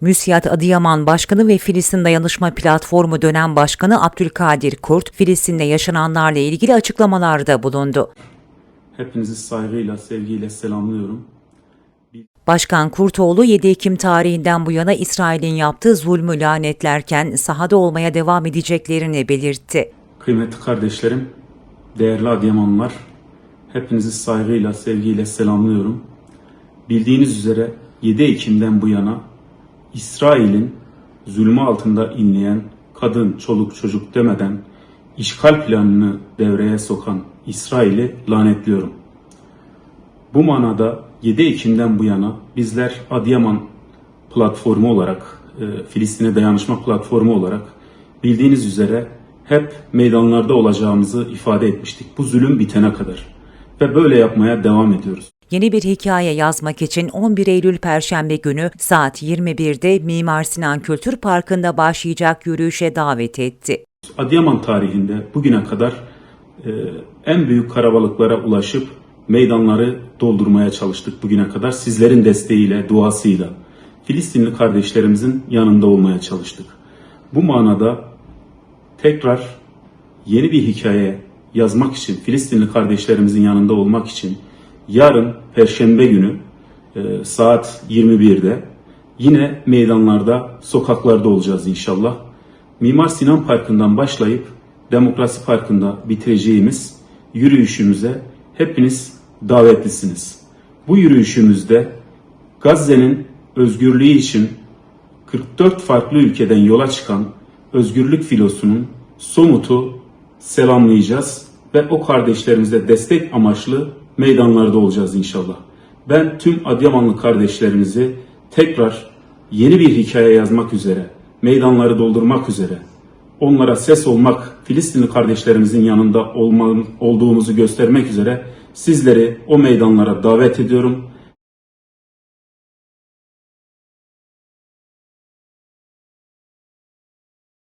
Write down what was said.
Müsiyat Adıyaman Başkanı ve Filistin Dayanışma Platformu dönem başkanı Abdülkadir Kurt, Filistin'de yaşananlarla ilgili açıklamalarda bulundu. Hepinizi saygıyla, sevgiyle selamlıyorum. Başkan Kurtoğlu 7 Ekim tarihinden bu yana İsrail'in yaptığı zulmü lanetlerken sahada olmaya devam edeceklerini belirtti. Kıymetli kardeşlerim, değerli Adıyamanlılar, hepinizi saygıyla, sevgiyle selamlıyorum. Bildiğiniz üzere 7 Ekim'den bu yana İsrail'in zulmü altında inleyen kadın, çoluk, çocuk demeden işgal planını devreye sokan İsrail'i lanetliyorum. Bu manada 7 Ekim'den bu yana bizler Adıyaman platformu olarak, e, Filistin'e dayanışma platformu olarak bildiğiniz üzere hep meydanlarda olacağımızı ifade etmiştik. Bu zulüm bitene kadar. Ve böyle yapmaya devam ediyoruz. Yeni bir hikaye yazmak için 11 Eylül Perşembe günü saat 21'de Mimar Sinan Kültür Parkı'nda başlayacak yürüyüşe davet etti. Adıyaman tarihinde bugüne kadar e, en büyük karabalıklara ulaşıp meydanları doldurmaya çalıştık bugüne kadar. Sizlerin desteğiyle, duasıyla Filistinli kardeşlerimizin yanında olmaya çalıştık. Bu manada tekrar yeni bir hikaye yazmak için, Filistinli kardeşlerimizin yanında olmak için yarın Perşembe günü e, saat 21'de yine meydanlarda, sokaklarda olacağız inşallah. Mimar Sinan Parkı'ndan başlayıp Demokrasi Parkı'nda bitireceğimiz yürüyüşümüze hepiniz davetlisiniz. Bu yürüyüşümüzde Gazze'nin özgürlüğü için 44 farklı ülkeden yola çıkan özgürlük filosunun somutu selamlayacağız ve o kardeşlerimize destek amaçlı meydanlarda olacağız inşallah. Ben tüm Adıyamanlı kardeşlerimizi tekrar yeni bir hikaye yazmak üzere, meydanları doldurmak üzere, onlara ses olmak, Filistinli kardeşlerimizin yanında olma, olduğumuzu göstermek üzere sizleri o meydanlara davet ediyorum.